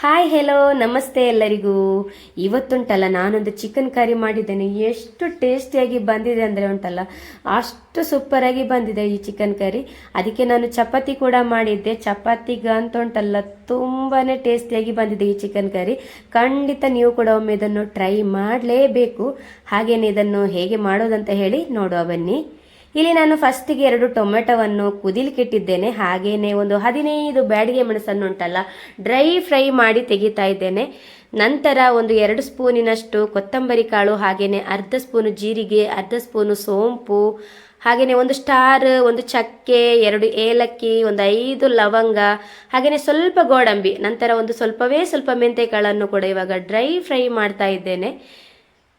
Hi hello ನಮಸ್ತೆ ಎಲ್ಲರಿಗೂ. ಇವತ್ತುಂಟಲ್ಲ, ನಾನೊಂದು ಚಿಕನ್ ಕರಿ ಮಾಡಿದ್ದೇನೆ. ಎಷ್ಟು ಟೇಸ್ಟಿಯಾಗಿ ಬಂದಿದೆ ಅಂದರೆ ಉಂಟಲ್ಲ, ಅಷ್ಟು ಸೂಪರಾಗಿ ಬಂದಿದೆ ಈ ಚಿಕನ್ ಕರಿ ಅದಕ್ಕೆ ನಾನು ಚಪಾತಿ ಕೂಡ ಮಾಡಿದ್ದೆ. ಚಪಾತಿಗಂತ ಉಂಟಲ್ಲ ತುಂಬಾ ಟೇಸ್ಟಿಯಾಗಿ ಬಂದಿದೆ ಈ ಚಿಕನ್ ಕರಿ ಖಂಡಿತ ನೀವು ಕೂಡ ಒಮ್ಮೆ ಇದನ್ನು ಟ್ರೈ ಮಾಡಲೇಬೇಕು. ಹಾಗೇನೆ ಇದನ್ನು ಹೇಗೆ ಮಾಡೋದಂತ ಹೇಳಿ ನೋಡುವ ಬನ್ನಿ. ಇಲ್ಲಿ ನಾನು ಫಸ್ಟಿಗೆ ಎರಡು ಟೊಮೆಟೊವನ್ನು ಕುದಿಲಿಕ್ಕೆ ಇಟ್ಟಿದ್ದೇನೆ ಹಾಗೇನೆ ಒಂದು ಹದಿನೈದು ಬ್ಯಾಡಿಗೆ ಮೆಣಸನ್ನು ಉಂಟಲ್ಲ ಡ್ರೈ ಫ್ರೈ ಮಾಡಿ ತೆಗಿತಾ ಇದ್ದೇನೆ. ನಂತರ ಒಂದು ಎರಡು ಸ್ಪೂನಿನಷ್ಟು ಕೊತ್ತಂಬರಿ ಕಾಳು, ಹಾಗೇನೆ ಅರ್ಧ ಸ್ಪೂನು ಜೀರಿಗೆ, ಅರ್ಧ ಸ್ಪೂನು ಸೋಂಪು ಹಾಗೆಯೇ ಒಂದು ಸ್ಟಾರ್, ಒಂದು ಚಕ್ಕೆ, ಎರಡು ಏಲಕ್ಕಿ, ಒಂದು ಐದು ಲವಂಗ ಹಾಗೆಯೇ ಸ್ವಲ್ಪ ಗೋಡಂಬಿ, ನಂತರ ಒಂದು ಸ್ವಲ್ಪವೇ ಸ್ವಲ್ಪ ಮೆಂತೆಕಾಳನ್ನು ಕೂಡ ಇವಾಗ ಡ್ರೈ ಫ್ರೈ ಮಾಡ್ತಾ ಇದ್ದೇನೆ.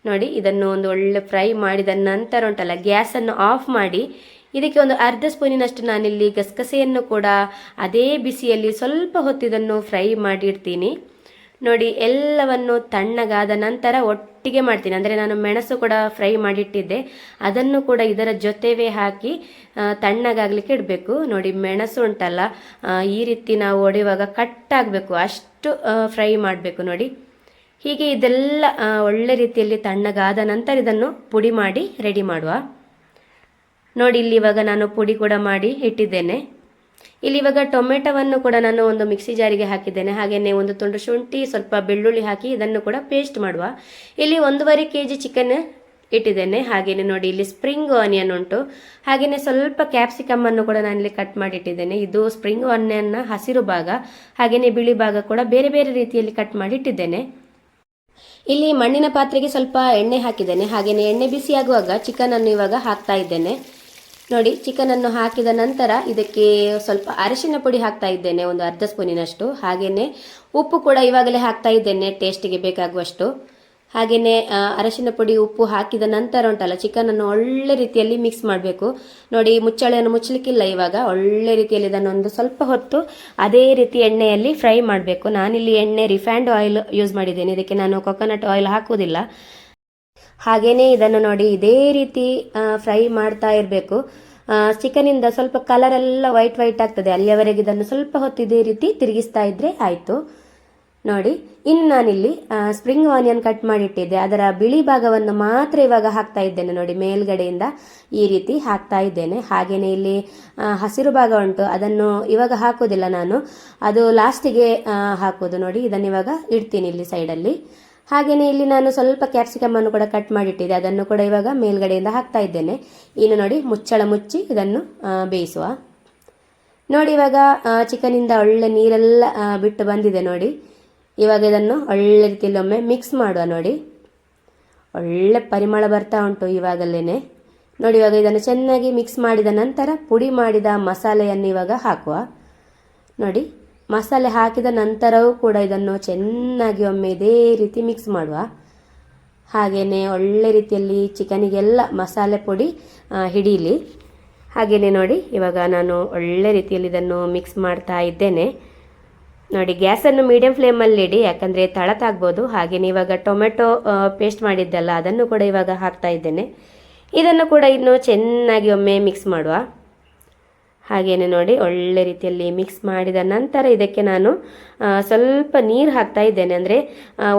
ನೋಡಿ, ಇದನ್ನು ಒಂದು ಒಳ್ಳೆ ಫ್ರೈ ಮಾಡಿದ ನಂತರ ಉಂಟಲ್ಲ ಗ್ಯಾಸನ್ನು ಆಫ್ ಮಾಡಿ, ಇದಕ್ಕೆ ಒಂದು ಅರ್ಧ ಸ್ಪೂನಿನಷ್ಟು ನಾನಿಲ್ಲಿ ಗಸಗಸೆಯನ್ನು ಕೂಡ ಅದೇ ಬಿಸಿಯಲ್ಲಿ ಸ್ವಲ್ಪ ಹೊತ್ತಿದನ್ನು ಫ್ರೈ ಮಾಡಿಡ್ತೀನಿ ನೋಡಿ, ಎಲ್ಲವನ್ನು ತಣ್ಣಗಾದ ನಂತರ ಒಟ್ಟಿಗೆ ಮಾಡ್ತೀನಿ. ಅಂದರೆ ನಾನು ಮೆಣಸು ಕೂಡ ಫ್ರೈ ಮಾಡಿಟ್ಟಿದ್ದೆ ಅದನ್ನು ಕೂಡ ಇದರ ಜೊತೆವೇ ಹಾಕಿ ತಣ್ಣಗಾಗಲಿಕ್ಕೆ ಇಡಬೇಕು. ನೋಡಿ, ಮೆಣಸು ಉಂಟಲ್ಲ ಈ ರೀತಿ ನಾವು ಒಡೆಯುವಾಗ ಕಟ್ ಆಗಬೇಕು. ಅಷ್ಟು ಫ್ರೈ ಮಾಡಬೇಕು. ನೋಡಿ ಹೀಗೆ ಇದೆಲ್ಲ ಒಳ್ಳೆ ರೀತಿಯಲ್ಲಿ ತಣ್ಣಗಾದ ನಂತರ ಇದನ್ನು ಪುಡಿ ಮಾಡಿ ರೆಡಿ ಮಾಡುವ. ನೋಡಿ, ಇಲ್ಲಿ ಇವಾಗ ನಾನು ಪುಡಿ ಕೂಡ ಮಾಡಿ ಇಟ್ಟಿದ್ದೇನೆ. ಇಲ್ಲಿ ಇವಾಗ ಟೊಮೆಟೊವನ್ನು ಕೂಡ ನಾನು ಒಂದು ಮಿಕ್ಸಿ ಜಾರಿಗೆ ಹಾಕಿದ್ದೇನೆ. ಹಾಗೆಯೇ ಒಂದು ತುಂಡು ಶುಂಠಿ, ಸ್ವಲ್ಪ ಬೆಳ್ಳುಳ್ಳಿ ಹಾಕಿ ಇದನ್ನು ಕೂಡ ಪೇಸ್ಟ್ ಮಾಡುವ. ಇಲ್ಲಿ ಒಂದೂವರೆ ಕೆ ಜಿ ಚಿಕನ್ ಇಟ್ಟಿದ್ದೇನೆ. ಹಾಗೆಯೇ ನೋಡಿ, ಇಲ್ಲಿ ಸ್ಪ್ರಿಂಗ್ ಆನಿಯನ್ ಉಂಟು. ಹಾಗೆಯೇ ಸ್ವಲ್ಪ ಕ್ಯಾಪ್ಸಿಕಮ್ ಅನ್ನು ಕೂಡ ಇಲ್ಲಿ ಕಟ್ ಮಾಡಿ ಇಟ್ಟಿದ್ದೇನೆ. ಇದು ಸ್ಪ್ರಿಂಗ್ ಆನಿಯನ್ನ ಹಸಿರು ಭಾಗ, ಹಾಗೆಯೇ ಬಿಳಿ ಭಾಗ ಕೂಡ ಬೇರೆ ಬೇರೆ ರೀತಿಯಲ್ಲಿ ಕಟ್ ಮಾಡಿ ಇಟ್ಟಿದ್ದೇನೆ. ಇಲ್ಲಿ ಮಣ್ಣಿನ ಪಾತ್ರೆಗೆ ಸ್ವಲ್ಪ ಎಣ್ಣೆ ಹಾಕಿದ್ದೇನೆ. ಹಾಗೆಯೇ ಎಣ್ಣೆ ಬಿಸಿ ಆಗುವಾಗ ಚಿಕನ್ ಅನ್ನು ಇವಾಗ ಹಾಕ್ತಾ ಇದ್ದೇನೆ. ನೋಡಿ ಚಿಕನ್ ಅನ್ನು ಹಾಕಿದ ನಂತರ ಇದಕ್ಕೆ ಸ್ವಲ್ಪ ಅರಿಶಿನ ಪುಡಿ ಹಾಕ್ತಾ ಇದ್ದೇನೆ, ಒಂದು ಅರ್ಧ ಸ್ಪೂನಿನಷ್ಟು. ಹಾಗೆಯೇ ಉಪ್ಪು ಕೂಡ ಇವಾಗಲೇ ಹಾಕ್ತಾ ಇದ್ದೇನೆ ಟೇಸ್ಟಿಗೆ ಬೇಕಾಗುವಷ್ಟು. ಹಾಗೆಯೇ ಅರಶಿನ ಪುಡಿ, ಉಪ್ಪು ಹಾಕಿದ ನಂತರ ಉಂಟಲ್ಲ ಚಿಕನ್ ಅನ್ನು ಒಳ್ಳೆ ರೀತಿಯಲ್ಲಿ ಮಿಕ್ಸ್ ಮಾಡಬೇಕು. ನೋಡಿ, ಮುಚ್ಚಳೆಯನ್ನು ಮುಚ್ಚಲಿಕ್ಕಿಲ್ಲ ಇವಾಗ, ಒಳ್ಳೆ ರೀತಿಯಲ್ಲಿ ಇದನ್ನು ಒಂದು ಸ್ವಲ್ಪ ಹೊತ್ತು ಅದೇ ರೀತಿ ಎಣ್ಣೆಯಲ್ಲಿ ಫ್ರೈ ಮಾಡಬೇಕು. ನಾನಿಲ್ಲಿ ಎಣ್ಣೆ ರಿಫೈಂಡ್ ಆಯಿಲ್ ಯೂಸ್ ಮಾಡಿದ್ದೇನೆ, ಇದಕ್ಕೆ ನಾನು ಕೊಕೊನಟ್ ಆಯಿಲ್ ಹಾಕುವುದಿಲ್ಲ. ಹಾಗೆಯೇ ಇದನ್ನು ನೋಡಿ, ಇದೇ ರೀತಿ ಫ್ರೈ ಮಾಡ್ತಾ ಇರಬೇಕು. ಚಿಕನಿಂದ ಸ್ವಲ್ಪ ಕಲರ್ ಎಲ್ಲ ವೈಟ್ ವೈಟ್ ಆಗ್ತದೆ, ಅಲ್ಲಿಯವರೆಗೆ ಇದನ್ನು ಸ್ವಲ್ಪ ಹೊತ್ತು ಇದೇ ರೀತಿ ತಿರುಗಿಸ್ತಾ ಇದ್ದರೆ ಆಯಿತು. ನೋಡಿ, ಇನ್ನು ನಾನಿಲ್ಲಿ ಸ್ಪ್ರಿಂಗ್ ಆನಿಯನ್ ಕಟ್ ಮಾಡಿಟ್ಟಿದ್ದೆ. ಅದರ ಬಿಳಿ ಭಾಗವನ್ನು ಮಾತ್ರ ಇವಾಗ ಹಾಕ್ತಾ ಇದ್ದೇನೆ ನೋಡಿ, ಮೇಲ್ಗಡೆಯಿಂದ ಈ ರೀತಿ ಹಾಕ್ತಾ ಇದ್ದೇನೆ. ಹಾಗೆಯೇ ಇಲ್ಲಿ ಹಸಿರು ಭಾಗ ಉಂಟು, ಅದನ್ನು ಇವಾಗ ಹಾಕೋದಿಲ್ಲ ನಾನು. ಅದು ಲಾಸ್ಟಿಗೆ ಹಾಕೋದು ನೋಡಿ, ಇದನ್ನು ಇವಾಗ ಇಡ್ತೀನಿ ಇಲ್ಲಿ ಸೈಡಲ್ಲಿ ಹಾಗೆಯೇ ಇಲ್ಲಿ ನಾನು ಸ್ವಲ್ಪ ಕ್ಯಾಪ್ಸಿಕಮ್ ಅನ್ನು ಕೂಡ ಕಟ್ ಮಾಡಿಟ್ಟಿದ್ದೆ. ಅದನ್ನು ಕೂಡ ಇವಾಗ ಮೇಲ್ಗಡೆಯಿಂದ ಹಾಕ್ತಾ ಇದ್ದೇನೆ. ಇನ್ನು ನೋಡಿ, ಮುಚ್ಚಳ ಮುಚ್ಚಿ ಇದನ್ನು ಬೇಯಿಸುವ. ನೋಡಿ, ಇವಾಗ ಚಿಕನಿಂದ ಒಳ್ಳೆ ನೀರೆಲ್ಲ ಬಿಟ್ಟು ಬಂದಿದೆ ನೋಡಿ. ಇವಾಗ ಇದನ್ನು ಒಳ್ಳೆ ರೀತಿಯಲ್ಲಿ ಒಮ್ಮೆ ಮಿಕ್ಸ್ ಮಾಡುವ ನೋಡಿ. ಒಳ್ಳೆ ಪರಿಮಳ ಬರ್ತಾ ಉಂಟು ಇವಾಗಲೇ ನೋಡಿ, ಇವಾಗ ಇದನ್ನು ಚೆನ್ನಾಗಿ ಮಿಕ್ಸ್ ಮಾಡಿದ ನಂತರ ಪುಡಿ ಮಾಡಿದ ಮಸಾಲೆಯನ್ನು ಇವಾಗ ಹಾಕುವ. ನೋಡಿ, ಮಸಾಲೆ ಹಾಕಿದ ನಂತರವೂ ಕೂಡ ಇದನ್ನು ಚೆನ್ನಾಗಿ ಒಮ್ಮೆ ಇದೇ ರೀತಿ ಮಿಕ್ಸ್ ಮಾಡುವ. ಹಾಗೆಯೇ ಒಳ್ಳೆ ರೀತಿಯಲ್ಲಿ ಚಿಕನಿಗೆಲ್ಲ ಮಸಾಲೆ ಪುಡಿ ಹಿಡೀಲಿ. ಹಾಗೆಯೇ ನೋಡಿ, ಇವಾಗ ನಾನು ಒಳ್ಳೆ ರೀತಿಯಲ್ಲಿ ಇದನ್ನು ಮಿಕ್ಸ್ ಮಾಡ್ತಾ ಇದ್ದೇನೆ. ನೋಡಿ ಗ್ಯಾಸನ್ನು ಮೀಡಿಯಂ ಫ್ಲೇಮಲ್ಲಿ ಇಡಿ, ಯಾಕಂದರೆ ತಳತಾಗ್ಬೋದು ಹಾಗೆಯೇ ಇವಾಗ ಟೊಮೆಟೊ ಪೇಸ್ಟ್ ಮಾಡಿದ್ದಲ್ಲ ಅದನ್ನು ಕೂಡ ಇವಾಗ ಹಾಕ್ತಾ ಇದ್ದೇನೆ. ಇದನ್ನು ಕೂಡ ಇನ್ನು ಚೆನ್ನಾಗಿ ಒಮ್ಮೆ ಮಿಕ್ಸ್ ಮಾಡುವ. ಹಾಗೇನೆ ನೋಡಿ, ಒಳ್ಳೆ ರೀತಿಯಲ್ಲಿ ಮಿಕ್ಸ್ ಮಾಡಿದ ನಂತರ ಇದಕ್ಕೆ ನಾನು ಸ್ವಲ್ಪ ನೀರು ಹಾಕ್ತಾ ಇದ್ದೇನೆ. ಅಂದರೆ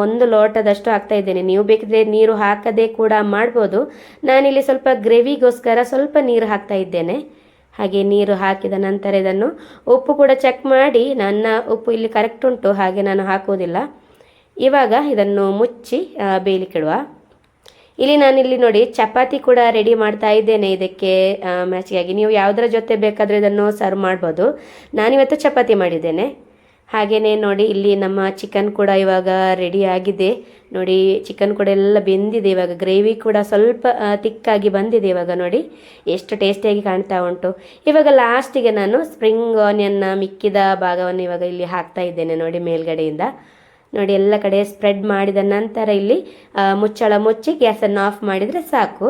ಒಂದು ಲೋಟದಷ್ಟು ಹಾಕ್ತಾ ಇದ್ದೇನೆ. ನೀವು ಬೇಕಿದ್ರೆ ನೀರು ಹಾಕದೇ ಕೂಡ ಮಾಡ್ಬೋದು. ನಾನಿಲ್ಲಿ ಸ್ವಲ್ಪ ಗ್ರೇವಿಗೋಸ್ಕರ ಸ್ವಲ್ಪ ನೀರು ಹಾಕ್ತಾ ಇದ್ದೇನೆ. ಹಾಗೆ ನೀರು ಹಾಕಿದ ನಂತರ ಇದನ್ನು ಉಪ್ಪು ಕೂಡ ಚೆಕ್ ಮಾಡಿ, ನನ್ನ ಉಪ್ಪು ಇಲ್ಲಿ ಕರೆಕ್ಟ್ ಉಂಟು, ಹಾಗೆ ನಾನು ಹಾಕುವುದಿಲ್ಲ. ಇವಾಗ ಇದನ್ನು ಮುಚ್ಚಿ ಬೇಯಲಿಕ್ಕಿಡುವ ಇಲ್ಲಿ ನಾನಿಲ್ಲಿ ನೋಡಿ ಚಪಾತಿ ಕೂಡ ರೆಡಿ ಮಾಡ್ತಾ ಇದ್ದೇನೆ ಇದಕ್ಕೆ ಮ್ಯಾಚಿಗಾಗಿ ನೀವು ಯಾವುದರ ಜೊತೆ ಬೇಕಾದರೆ ಇದನ್ನು ಸರ್ವ್ ಮಾಡ್ಬೋದು. ನಾನಿವತ್ತು ಚಪಾತಿ ಮಾಡಿದ್ದೇನೆ. ಹಾಗೆಯೇ ನೋಡಿ, ಇಲ್ಲಿ ನಮ್ಮ ಚಿಕನ್ ಕೂಡ ಇವಾಗ ರೆಡಿ ಆಗಿದೆ. ನೋಡಿ ಚಿಕನ್ ಕೂಡ ಎಲ್ಲ ಬೆಂದಿದೆ ಇವಾಗ. ಗ್ರೇವಿ ಕೂಡ ಸ್ವಲ್ಪ ತಿಕ್ಕಾಗಿ ಬಂದಿದೆ ಇವಾಗ ನೋಡಿ. ಎಷ್ಟು ಟೇಸ್ಟಿಯಾಗಿ ಕಾಣ್ತಾ ಉಂಟು. ಇವಾಗ ಲಾಸ್ಟಿಗೆ ನಾನು ಸ್ಪ್ರಿಂಗ್ ಆನಿಯನ್ನ ಮಿಕ್ಕಿದ ಭಾಗವನ್ನು ಇವಾಗ ಇಲ್ಲಿ ಹಾಕ್ತಾ ಇದ್ದೇನೆ ನೋಡಿ ಮೇಲ್ಗಡೆಯಿಂದ. ನೋಡಿ, ಎಲ್ಲ ಕಡೆ ಸ್ಪ್ರೆಡ್ ಮಾಡಿದ ನಂತರ ಇಲ್ಲಿ ಮುಚ್ಚಳ ಮುಚ್ಚಿ ಗ್ಯಾಸನ್ನು ಆಫ್ ಮಾಡಿದರೆ ಸಾಕು.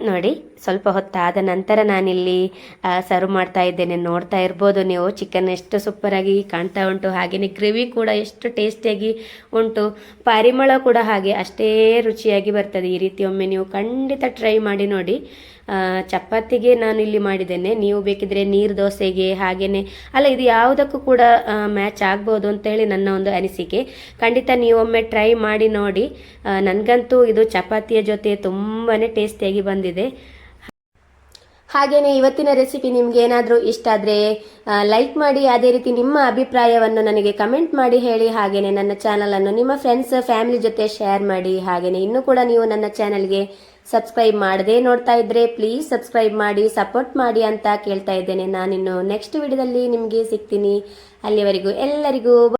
ನೋಡಿ ಸ್ವಲ್ಪ ಹೊತ್ತಾದ ನಂತರ ನಾನಿಲ್ಲಿ ಸರ್ವ್ ಮಾಡ್ತಾ ಇದ್ದೇನೆ. ನೋಡ್ತಾ ಇರ್ಬೋದು ನೀವು. ಚಿಕನ್ ಎಷ್ಟು ಸೂಪರಾಗಿ ಕಾಣ್ತಾ ಉಂಟು. ಹಾಗೆಯೇ ಗ್ರೇವಿ ಕೂಡ ಎಷ್ಟು ಟೇಸ್ಟಿಯಾಗಿ ಉಂಟು. ಪರಿಮಳ ಕೂಡ ಹಾಗೆ ಅಷ್ಟೇ ರುಚಿಯಾಗಿ ಬರ್ತದೆ. ಈ ರೀತಿ ಒಮ್ಮೆ ನೀವು ಖಂಡಿತ ಟ್ರೈ ಮಾಡಿ ನೋಡಿ. ಚಪಾತಿಗೆ ನಾನು ಇಲ್ಲಿ ಮಾಡಿದ್ದೇನೆ. ನೀವು ಬೇಕಿದ್ರೆ ನೀರು ದೋಸೆಗೆ ಹಾಗೆಯೇ ಅಲ್ಲ, ಇದು ಯಾವುದಕ್ಕೂ ಕೂಡ ಮ್ಯಾಚ್ ಆಗ್ಬೋದು ಅಂತ ಹೇಳಿ ನನ್ನ ಒಂದು ಅನಿಸಿಕೆ. ಖಂಡಿತ ನೀವೊಮ್ಮೆ ಟ್ರೈ ಮಾಡಿ ನೋಡಿ. ನನಗಂತೂ ಇದು ಚಪಾತಿಯ ಜೊತೆ ತುಂಬಾ ಟೇಸ್ಟಿಯಾಗಿ ಬಂದಿದೆ. ಹಾಗೆಯೇ ಇವತ್ತಿನ ರೆಸಿಪಿ ನಿಮ್ಗೆ ಏನಾದರೂ ಇಷ್ಟ ಆದರೆ ಲೈಕ್ ಮಾಡಿ, ಅದೇ ರೀತಿ ನಿಮ್ಮ ಅಭಿಪ್ರಾಯವನ್ನು ನನಗೆ ಕಮೆಂಟ್ ಮಾಡಿ ಹೇಳಿ. ಹಾಗೆಯೇ ನನ್ನ ಚಾನಲನ್ನು ನಿಮ್ಮ ಫ್ರೆಂಡ್ಸ್ ಫ್ಯಾಮಿಲಿ ಜೊತೆ ಶೇರ್ ಮಾಡಿ. ಹಾಗೆಯೇ ಇನ್ನೂ ಕೂಡ ನೀವು ನನ್ನ ಚಾನಲ್ಗೆ ಸಬ್ಸ್ಕ್ರೈಬ್ ಮಾಡದೆ ನೋಡ್ತಾ ಇದ್ರೆ ಪ್ಲೀಸ್ ಸಬ್ಸ್ಕ್ರೈಬ್ ಮಾಡಿ ಸಪೋರ್ಟ್ ಮಾಡಿ ಅಂತ ಕೇಳ್ತಾ ಇದ್ದೇನೆ. ನಾನಿನ್ನು ನೆಕ್ಸ್ಟ್ ವಿಡಿಯೋದಲ್ಲಿ ನಿಮಗೆ ಸಿಗ್ತೀನಿ. ಅಲ್ಲಿವರೆಗೂ ಎಲ್ಲರಿಗೂ